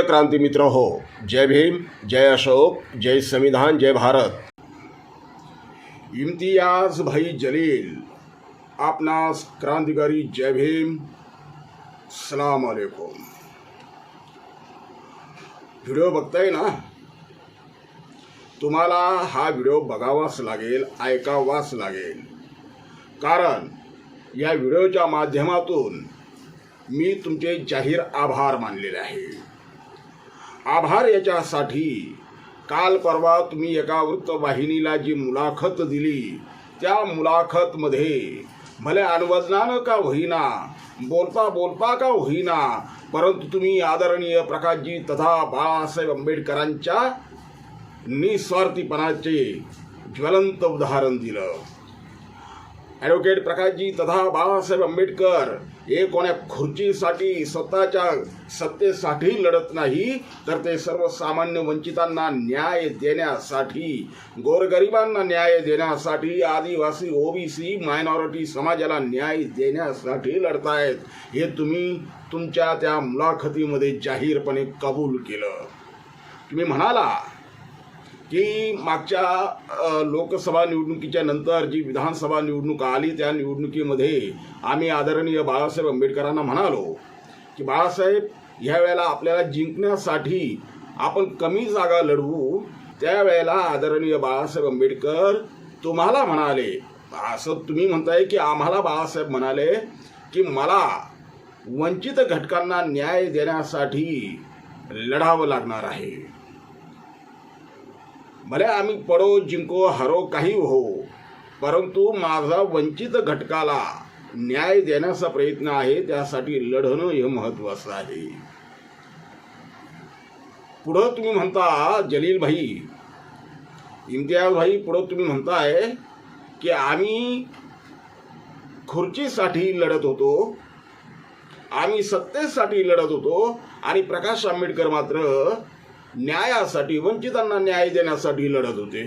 प्रिय क्रांती मित्र हो जय भीम जय अशोक जय संविधान जय भारत। इम्तियाज भाई जलील आपणास क्रांतिकारी जय भीम सलाम अलैकुम। व्हिडिओ बघताय ना? तुम्हाला हा व्हिडिओ बघावाच लागेल ऐकावाच लागेल. कारण या व्हिडिओच्या माध्यमातून मी तुमचे जाहीर आभार मानलेले आहे. आभार याच्यासाठी. काल परवा तुम्ही एका वृत्तवाहिनीला जी मुलाखत दिली त्या मुलाखतमध्ये भले अनवजनानं का होईना बोलता बोलता का होईना परंतु तुम्ही आदरणीय प्रकाशजी तथा बाळासाहेब आंबेडकरांच्या निस्वार्थीपणाचे ज्वलंत उदाहरण दिलं. ॲडव्होकेट प्रकाशजी तथा बाबासाहेब आंबेडकर हे कोण्या खुर्चीसाठी स्वतःच्या सत्तेसाठी लढत नाही तर ते सर्वसामान्य वंचितांना न्याय देण्यासाठी गोरगरिबांना न्याय देण्यासाठी आदिवासी ओबीसी मायनॉरिटी समाजाला न्याय देण्यासाठी लढतायत. हे तुम्ही तुमच्या त्या मुलाखतीमध्ये जाहीरपणे कबूल केलं. तुम्ही म्हणाला की मागच्या लोकसभा निवडणुकीच्या नंतर जी विधानसभा निवडणूक आली त्या निवडणुकीमध्ये आम्ही आदरणीय बाळासाहेब आंबेडकरांना म्हणालो की बाळासाहेब ह्या वेळेला आपल्याला जिंकण्यासाठी आपण कमी जागा लढवू. त्यावेळेला आदरणीय बाळासाहेब आंबेडकर तुम्हाला म्हणाले असं तुम्ही म्हणताय की आम्हाला बाळासाहेब म्हणाले की मला वंचित घटकांना न्याय देण्यासाठी लढावं लागणार आहे. भले आम्ही पडो जिंको हरो काही हो परंतु माझा वंचित घटकाला न्याय देण्याचा प्रयत्न आहे त्यासाठी लढणं हे महत्वाचं आहे. पुढं तुम्ही म्हणता जलील भाई इम्तियाज भाई पुढं तुम्ही म्हणताय की आम्ही खुर्चीसाठी लढत होतो आम्ही सत्तेसाठी लढत होतो आणि प्रकाश आंबेडकर मात्र न्यायासाठी वंचितांना न्याय देण्यासाठी लढत होते.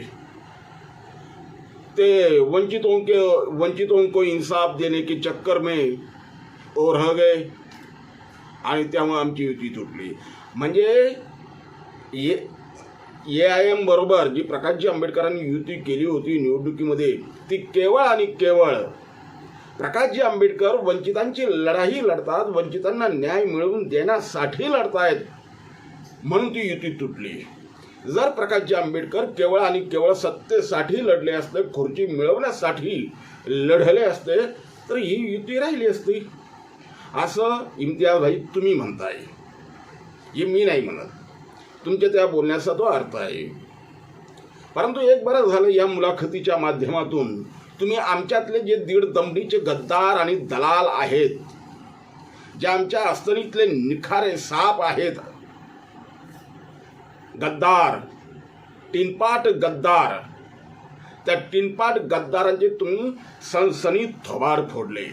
ते वंचितों के वंचितों को इंसाफ देने के चक्कर में ओरह गए आणि त्यामुळे आमची युती तुटली. म्हणजे ये ए आय एम बरोबर जी प्रकाशजी आंबेडकरांनी युती केली होती निवडणुकीमध्ये ती केवळ आणि केवळ प्रकाशजी आंबेडकर वंचितांची लढाई लढतात वंचितांना न्याय मिळवून देण्यासाठी लढतायत. म्हणून ती युती तुटली. जर प्रकाशजी आंबेडकर केवळ आणि केवळ सत्तेसाठी लढले असते खुर्ची मिळवण्यासाठी लढले असते तर ही युती राहिली असती. असं इम्तियाज भाई तुम्ही म्हणताय. हे मी नाही म्हणत. तुमच्या त्या बोलण्याचा तो अर्थ आहे. परंतु एक बरं झालं या मुलाखतीच्या माध्यमातून तुम्ही आमच्यातले जे दीड दमडीचे गद्दार आणि दलाल आहेत जे आमच्या अस्तनीतले निखारे साप आहेत गद्दार. टिनपाट गद्दार. त्या टिनपाट गद्दारांचे तुम्ही सनसनी थोबार फोडले.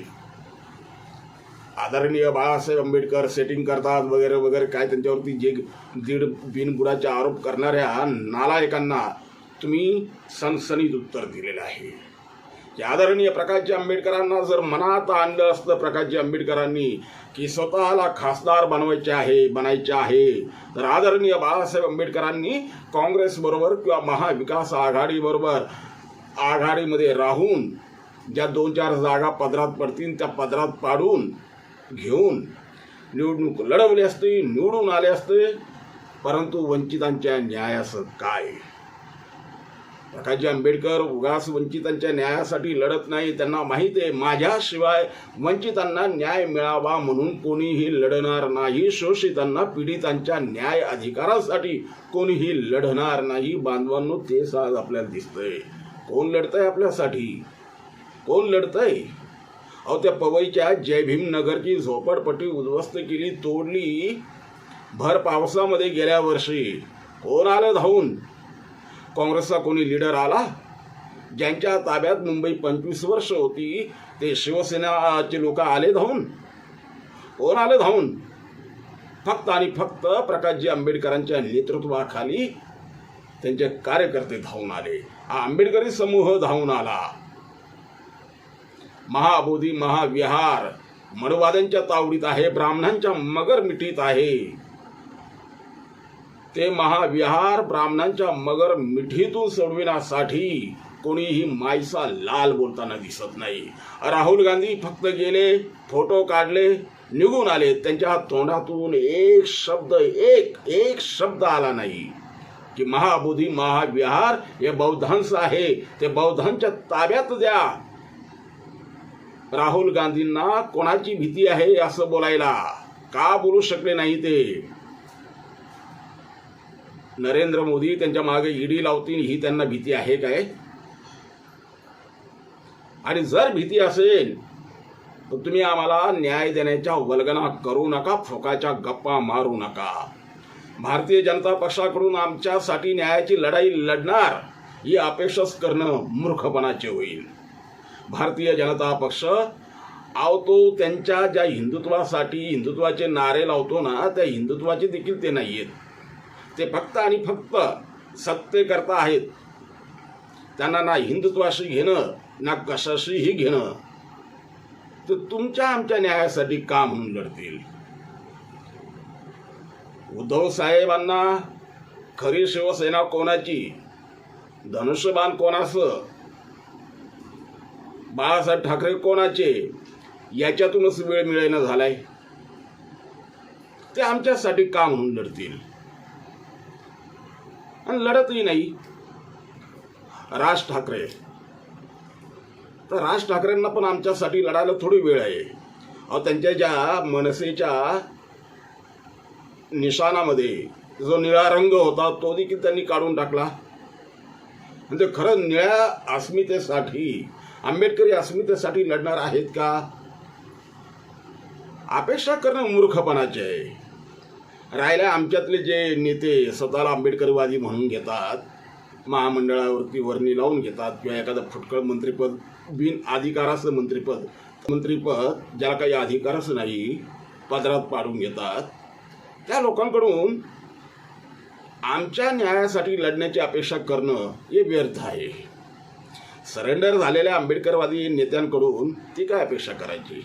आदरणीय बाळासाहेब आंबेडकर सेटिंग करतात वगैरे वगैरे काय त्यांच्यावरती जे दीड बिनबुडाचे आरोप करणाऱ्या नालायकांना तुम्ही सनसनीत उत्तर दिलेलं आहे. की आदरणीय प्रकाशजी आंबेडकरांना जर मनात आणलं असतं प्रकाशजी आंबेडकरांनी की स्वतःला खासदार बनवायचे आहे बनायचे आहे तर आदरणीय बाळासाहेब आंबेडकरांनी काँग्रेसबरोबर किंवा महाविकास आघाडीबरोबर आघाडीमध्ये राहून ज्या दोन चार जागा पदरात पडतील त्या पदरात पाडून घेऊन निवडणूक लढवली असते निवडून आले असते परंतु वंचितांच्या न्यायाचं काय? प्रकाशजी आंबेडकर उगास वंचितांच्या न्यायासाठी लढत नाही त्यांना माहीत आहे माझ्याशिवाय वंचितांना न्याय मिळावा म्हणून कोणीही लढणार नाही शोषितांना पीडितांच्या न्याय अधिकारासाठी कोणीही लढणार नाही. बांधवांनो तेच आज आपल्याला दिसतंय. कोण लढतंय आपल्यासाठी? कोण लढतंय? अहो त्या पवईच्या जय भीम नगरची झोपडपट्टी उद्ध्वस्त केली तोडली. भर पावसामध्ये गेल्या वर्षी. कोण आलं धावून? काँग्रेसचा कोणी लीडर आला? ज्यांच्या ताब्यात मुंबई पंचवीस वर्ष होती ते शिवसेनाचे लोक आले धावून. कोण आले धावून? फक्त आणि फक्त प्रकाशजी आंबेडकरांच्या नेतृत्वाखाली त्यांचे कार्यकर्ते धावून आले. हा आंबेडकरी समूह धावून आला. महाबोधी महाविहार मनुवाद्यांच्या तावडीत आहे ब्राह्मणांच्या मगर मिठीत आहे. ते महाविहार ब्राह्मणांच्या मगर मिठीतून सोडविण्यासाठी कोणीही माईचा लाल बोलताना दिसत नाही. राहुल गांधी फक्त गेले फोटो काढले निघून आले. त्यांच्या तोंडातून एक शब्द एक एक शब्द आला नाही. की महाबोधी महाविहार हे बौद्धांचं आहे. ते बौद्धांच्या ताब्यात द्या. राहुल गांधींना कोणाची भीती आहे असं बोलायला? का बोलू शकले नाही ते? नरेंद्र मोदी त्यांच्या मागे ईडी लावतील ही त्यांना भीती आहे काय? आणि जर भीती असेल तर तुम्ही आम्हाला न्याय देण्याच्या वल्गना करू नका फोकाच्या गप्पा मारू नका. भारतीय जनता पक्षाकडून आमच्यासाठी न्यायाची लढाई लढणार ही अपेक्षाच करणं मूर्खपणाचे होईल. भारतीय जनता पक्ष आव तो त्यांच्या ज्या हिंदुत्वासाठी हिंदुत्वाचे नारे लावतो ना त्या हिंदुत्वाचे देखील ते नाही आहेत ते फक्त आणि फक्त सत्तेकरता आहेत. त्यांना ना हिंदुत्वाशी घेणं ना कशाशीही घेणं. तर तुमच्या आमच्या न्यायासाठी का म्हणून लढतील? उद्धव साहेबांना खरी शिवसेना कोणाची? धनुष्यबाण कोणाचं? बाळासाहेब ठाकरे कोणाचे? याच्यातूनच वेळ मिळेना झालाय. ते आमच्यासाठी का म्हणून लढतील? आणि लढतही नाही. राज ठाकरे. तर राज ठाकरेंना पण आमच्यासाठी लढायला थोडी वेळ आहे. अहो त्यांच्या ज्या मनसेच्या निशाणामध्ये जो निळा रंग होता तो देखील त्यांनी काढून टाकला. म्हणजे खरं निळ्या अस्मितेसाठी आंबेडकरी अस्मितेसाठी लढणार आहेत का? अपेक्षा करणं मूर्खपणाचे आहे. राहिले आमच्यातले जे नेते स्वतःला आंबेडकरवादी म्हणून घेतात महामंडळावरती वर्णी लावून घेतात किंवा एखादं फुटकळ मंत्रिपद बिन अधिकाराचं मंत्रिपद मंत्रिपद ज्याला काही अधिकारच नाही पदरात पाडून घेतात. त्या लोकांकडून आमच्या न्यायासाठी लढण्याची अपेक्षा करणं हे व्यर्थ आहे. सरेंडर झालेल्या आंबेडकरवादी नेत्यांकडून ती काय अपेक्षा करायची?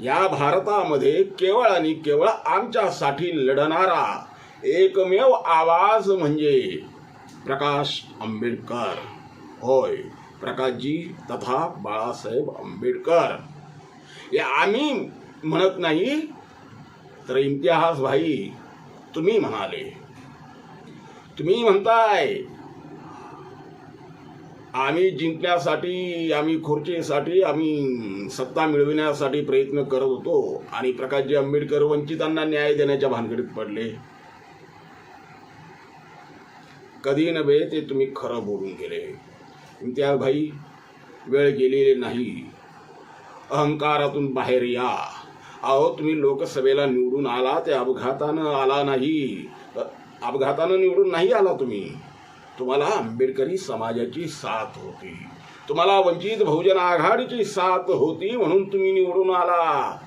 या भारतामध्ये केवळ आणि केवळ आमच्यासाठी लढणारा एकमेव आवाज म्हणजे प्रकाश आंबेडकर. होय प्रकाशजी तथा बाळासाहेब आंबेडकर. हे आम्ही म्हणत नाही तर इम्तिहास भाई तुम्ही म्हणाले. तुम्ही म्हणताय आम्ही जिंकण्यासाठी आम्ही खुर्चीसाठी आम्ही सत्ता मिळविण्यासाठी प्रयत्न करत होतो. आणि प्रकाशजी आंबेडकर वंचितांना न्याय देण्याच्या भानगडीत पडले. कधी नव्हे ते तुम्ही खरं बोलून गेले. इम्तियाज भाई वेळ गेलेली नाही. अहंकारातून बाहेर या. अहो तुम्ही लोकसभेला निवडून आला ते अपघातानं आला नाही. अपघातानं निवडून नाही आला तुम्ही. तुम्हाला आंबेडकरी समाजाची साथ होती. तुम्हाला वंचित बहुजन आघाडीची साथ होती म्हणून तुम्ही निवडून आला.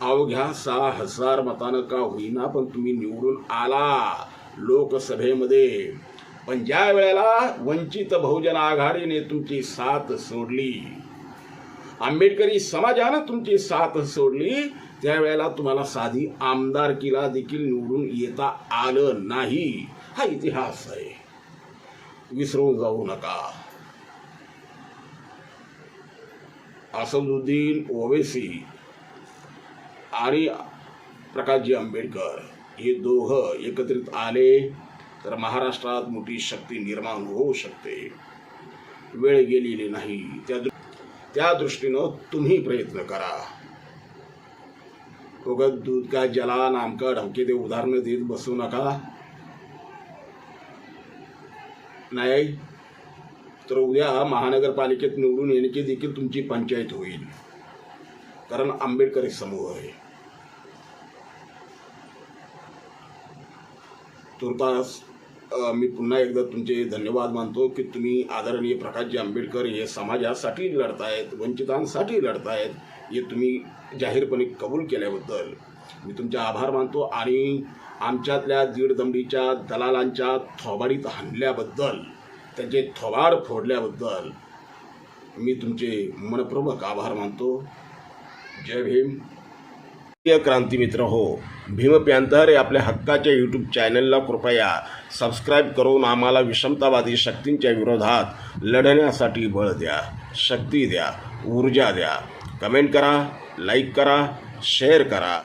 अवघ्या सहा हजार मतानं का होईना पण तुम्ही निवडून आला लोकसभेमध्ये. पण ज्या वेळेला वंचित बहुजन आघाडीने तुमची साथ सोडली आंबेडकरी समाजानं तुमची साथ सोडली त्यावेळेला तुम्हाला साधी आमदारकीला देखील निवडून येता आलं नाही. हा इतिहास आहे. विसरून जाऊ नका. असदुद्दीन ओवेसी आणि प्रकाशजी आंबेडकर हे दोघं एकत्रित आले तर महाराष्ट्रात मोठी शक्ती निर्माण होऊ शकते. वेळ गेलेली नाही. त्या त्या दृष्टीनं तुम्ही प्रयत्न करा. उगत दूध का जला नामका ढमके ते उदाहरणं देत बसू नका. नाही तर उद्या महानगरपालिकेत निवडून येण्याची देखील तुमची पंचायत होईल. कारण आंबेडकरी समूह आहे. तुर्तास मी पुन्हा एकदा तुमचे धन्यवाद मानतो की तुम्ही आदरणीय प्रकाशजी आंबेडकर हे समाजासाठी लढतायत वंचितांसाठी लढतायत हे तुम्ही जाहीरपणे कबूल केल्याबद्दल मी तुमचे आभार मानतो आणि आमच्यातल्या दीडदंडीच्या दलालांच्या थोबाडीत हाणल्याबद्दल त्यांचे थोबाड फोडल्याबद्दल मी तुमचे मनपूर्वक आभार मानतो. जय भीम. प्रिय क्रांतीमित्र हो भीम पॅन्थर या आपल्या हक्काच्या यूट्यूब चॅनलला कृपया सबस्क्राईब करून आम्हाला विषमतावादी शक्तींच्या विरोधात लढण्यासाठी बळ द्या शक्ती द्या ऊर्जा द्या. कमेंट करा लाईक करा शेअर करा.